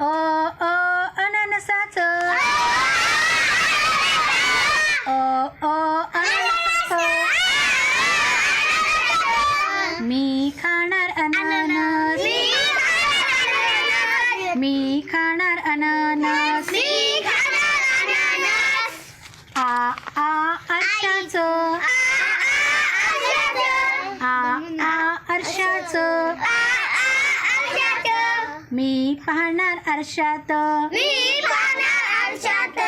अ अ अननसाचं. अ अ अननसाचं. मी खाणार अननस. मी खाणार अननस. आ आ आरशाचं मी पाहणार आरशात.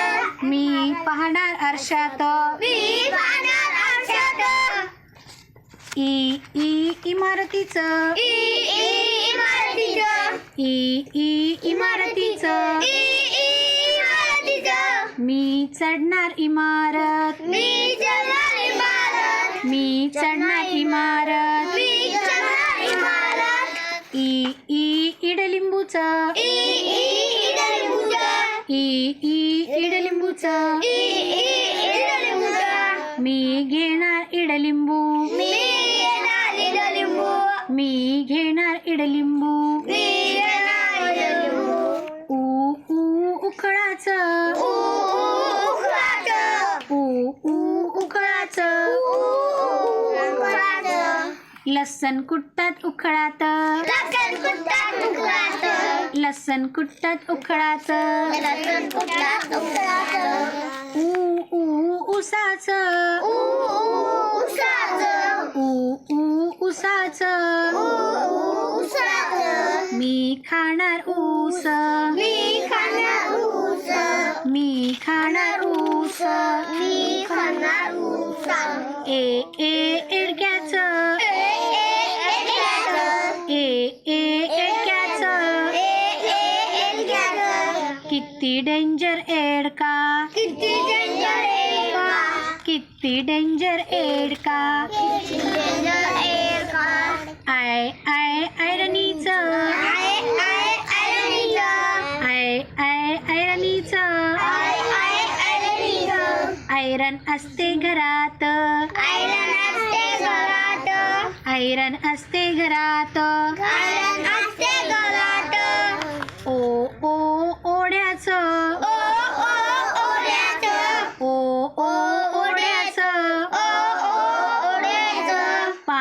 मी पाहणार आरशात. ई ई इमारतीचं. ई ई इमारतीचं. मी चढणार इमारत. मी जगणार इमारत. मी चढणार इमारत. इडलिंबूचं ई ई इडलिंबूचं लसण कुट्टात उखळात लसन कुट्टात उखळाचं लसण कुट्टात उखळाचं लसन कुट्टात उखळाचं ऊ ऊ उसाचं. ऊ ऊ उसाचं. ऊ ऊ उसाचं. ऊ ऊ उसाचं. मी खाणार ऊस. मी खाणार ऊस. मी खाणार ऊस. मी खाणार ऊस. ए ए किती डेंजर किती डेंजर एडका किती डेंजर एडका किती डेंजर एडका आय आय आय आय आयरनीचं आय आय आय आय आयरनीचं आयरन असते घरात. आयरन असते घरात. आयरन असते घरात. आयरन असते घरात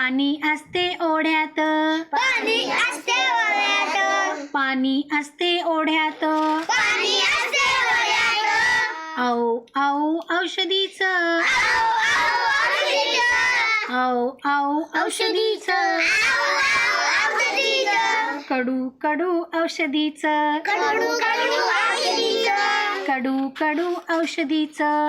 पाणी असते ओढ्यात. पाणी असते ओढ्यात. पाणी असते ओढ्यात. पाणी असते ओढ्यात. औ औ औषधीचं. औ औ औषधीचं. कडू कडू औषधीचं. कडू कडू औषधीचं. कडू कडू औषधीचं.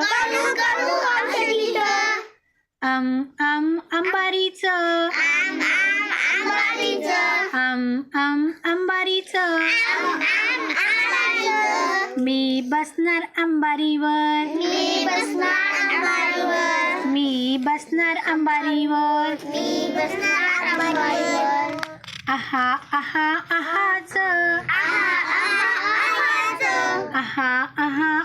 अम अम अंबारीचं आम आम आंबाडीचं अम अम अंबारीचं आम आम आंबाडीचं मी बसणार अंबारीवर मी बसणार आंबाडीवर मी बसणार अंबारीवर मी बसणार आंबाडीवर आहा आहा आहाच. आहा आहा आहाचं. आहा आहा